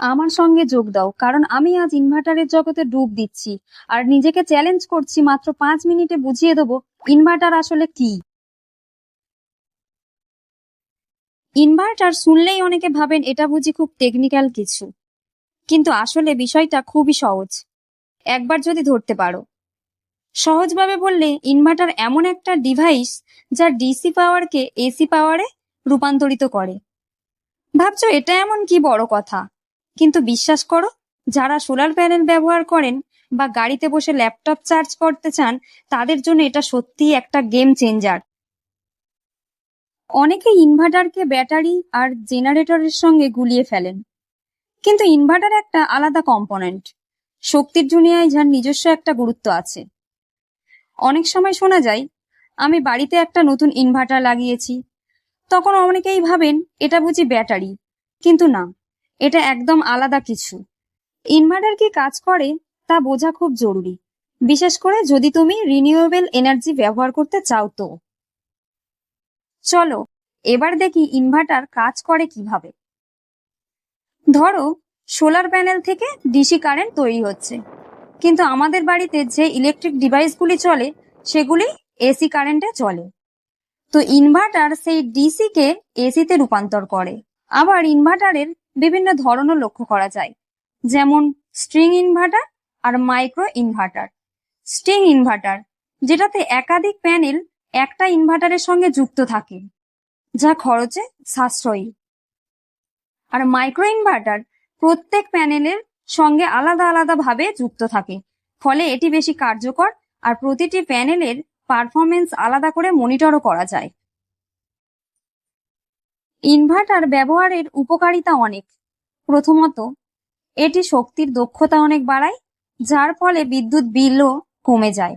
আমার সঙ্গে যোগ দাও, কারণ আমি আজ ইনভার্টারের জগতে ডুব দিচ্ছি। আর নিজেকে চ্যালেঞ্জ করছি মাত্র পাঁচ মিনিটে বুঝিয়ে দেবো, ইনভার্টার আসলে কি? ইনভার্টার শুনলেই অনেকে ভাবেন এটা বুঝি খুব টেকনিক্যাল কিছু। কিন্তু আসলে বিষয়টা খুবই সহজ। একবার যদি ধরতে পারো। সহজভাবে বললে, ইনভার্টার এমন একটা ডিভাইস যা ডিসি পাওয়ারকে এসি পাওয়ারে রূপান্তরিত করে। ভাবছ, এটা এমন কি বড় কথা? কিন্তু বিশ্বাস করো, যারা সোলার প্যানেল ব্যবহার করেন বা গাড়িতে বসে ল্যাপটপ চার্জ করতে চান, তাদের জন্য এটা সত্যিই একটা গেম চেঞ্জার অনেকে ইনভার্টারকে ব্যাটারি আর জেনারেটরের সঙ্গে গুলিয়ে ফেলেন। কিন্তু ইনভার্টার একটা আলাদা কম্পোনেন্ট শক্তির দুনিয়ায় যার নিজস্ব একটা গুরুত্ব আছে। অনেক সময় শোনা যায়, আমি বাড়িতে একটা নতুন ইনভার্টার লাগিয়েছি। তখন অনেকেই ভাবেন, এটা বুঝি ব্যাটারি। কিন্তু না। এটা একদম আলাদা কিছু। ইনভার্টার কি কাজ করে, তা বোঝা খুব জরুরি। বিশেষ করে যদি তুমি রিনিউয়েবল এনার্জি ব্যবহার করতে চাও তো। চলো, এবার দেখি ইনভার্টার কাজ করে কীভাবে। ধরো, সোলার প্যানেল থেকে ডিসি কারেন্ট তৈরি হচ্ছে। কিন্তু আমাদের বাড়িতে যে ইলেকট্রিক ডিভাইসগুলি চলে, সেগুলি এসি কারেন্টে চলে। তো ইনভার্টার সেই ডিসি কে এসিতে রূপান্তর করে। আবার ইনভার্টারের বিভিন্ন ধরনও লক্ষ্য করা যায়। যেমন স্ট্রিং ইনভার্টার আর মাইক্রো ইনভার্টার স্ট্রিং ইনভার্টার যেটাতে একাধিক প্যানেল একটা ইনভার্টারের সঙ্গে যুক্ত থাকে, যা খরচে সাশ্রয়ী। আর মাইক্রো ইনভার্টার প্রত্যেক প্যানেলের সঙ্গে আলাদা আলাদা ভাবে যুক্ত থাকে, ফলে এটি বেশি কার্যকর আর প্রতিটি প্যানেলের পারফরমেন্স আলাদা করে মনিটরও করা যায়। ইনভার্টার ব্যবহারের উপকারিতা অনেক। প্রথমত, এটি শক্তির দক্ষতা অনেক বাড়ায়, যার ফলে বিদ্যুৎ বিলও কমে যায়।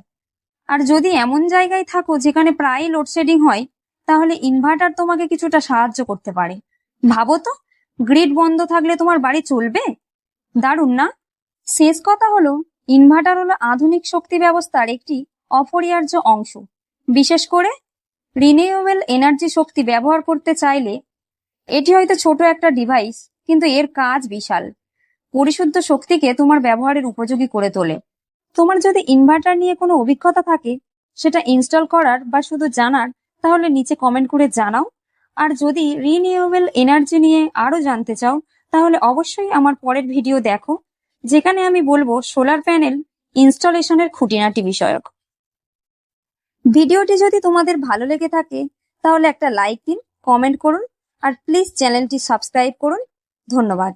আর যদি এমন জায়গায় থাকো যেখানে প্রায়ই লোডশেডিং হয়, তাহলে ইনভার্টার তোমাকে কিছুটা সাহায্য করতে পারে। ভাবো তো, গ্রিড বন্ধ থাকলে তোমার বাড়ি চলবে? দারুণ না? শেষ কথা হলো, ইনভার্টার হলো আধুনিক শক্তি ব্যবস্থার একটি অপরিহার্য অংশ। বিশেষ করে রিনিউয়েবল এনার্জি শক্তি ব্যবহার করতে চাইলে এটি হয়তো ছোট একটা ডিভাইস কিন্তু এর কাজ বিশাল। পরিশুদ্ধ শক্তিকে তোমার ব্যবহারের উপযোগী করে তোলে। তোমার যদি ইনভার্টার নিয়ে কোনো অভিজ্ঞতা থাকে, সেটা ইনস্টল করার বা শুধু জানার, তাহলে নিচে কমেন্ট করে জানাও। আর যদি রিনিউয়েবল এনার্জি নিয়ে আরও জানতে চাও, তাহলে অবশ্যই আমার পরের ভিডিও দেখো, যেখানে আমি বলব সোলার প্যানেল ইনস্টলেশনের খুঁটিনাটি বিষয়ক। ভিডিওটি যদি তোমাদের ভালো লেগে থাকে, তাহলে একটা লাইক দিন কমেন্ট করুন আর প্লিজ চ্যানেলটি সাবস্ক্রাইব করুন। ধন্যবাদ।